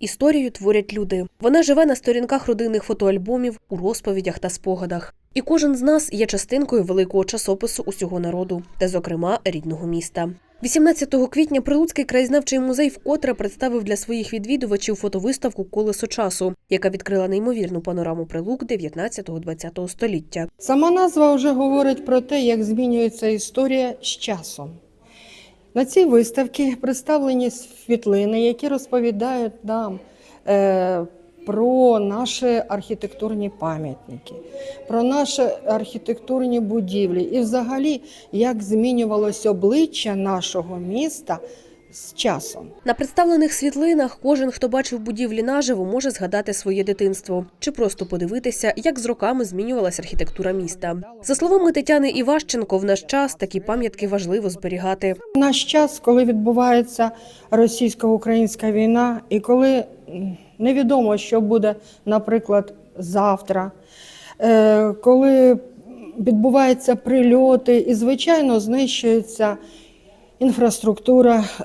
Історію творять люди. Вона живе на сторінках родинних фотоальбомів, у розповідях та спогадах. І кожен з нас є частинкою великого часопису усього народу, та, зокрема, рідного міста. 18 квітня Прилуцький краєзнавчий музей вкотре представив для своїх відвідувачів фотовиставку Колесо часу, яка відкрила неймовірну панораму прилук 19-20 століття. Сама назва вже говорить про те, як змінюється історія з часом. На цій виставці представлені світлини, які розповідають нам е, про наші архітектурні пам'ятники, про наші архітектурні будівлі. І, взагалі, як змінювалось обличчя нашого міста з часом. На представлених світлинах кожен, хто бачив будівлі наживо, може згадати своє дитинство чи просто подивитися, як з роками змінювалася архітектура міста. За словами Тетяни Іващенко, в наш час такі пам'ятки важливо зберігати. В наш час, коли відбувається російсько-українська війна, і коли невідомо, що буде, наприклад, завтра, е, коли відбуваються прильоти, і, звичайно, знищується інфраструктура, е,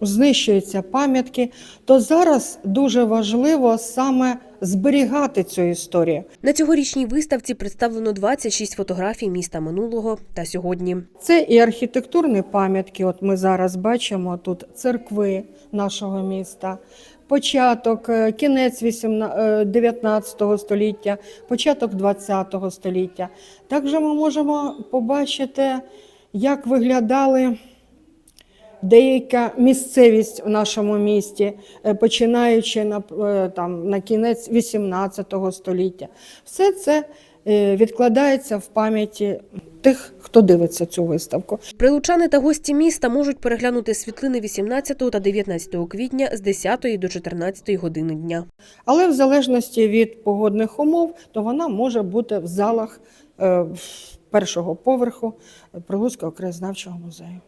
знищуються пам'ятки, то зараз дуже важливо саме зберігати цю історію. На цьогорічній виставці представлено 26 фотографій міста минулого та сьогодні. Це і архітектурні пам'ятки. От ми зараз бачимо тут церкви нашого міста, початок, е, кінець 18 е, 19 століття, початок 20 століття. Також ми можемо побачити, як виглядали. Деяка місцевість в нашому місті, е, починаючи на, е, там, на кінець 18 століття, все це е, відкладається в пам'яті тих, хто дивиться цю виставку. Прилучани та гості міста можуть переглянути світлини 18 та 19 квітня з 10 до 14 години дня. Але в залежності від погодних умов, то вона може бути в залах першого поверху Прилуцького краєзнавчого музею.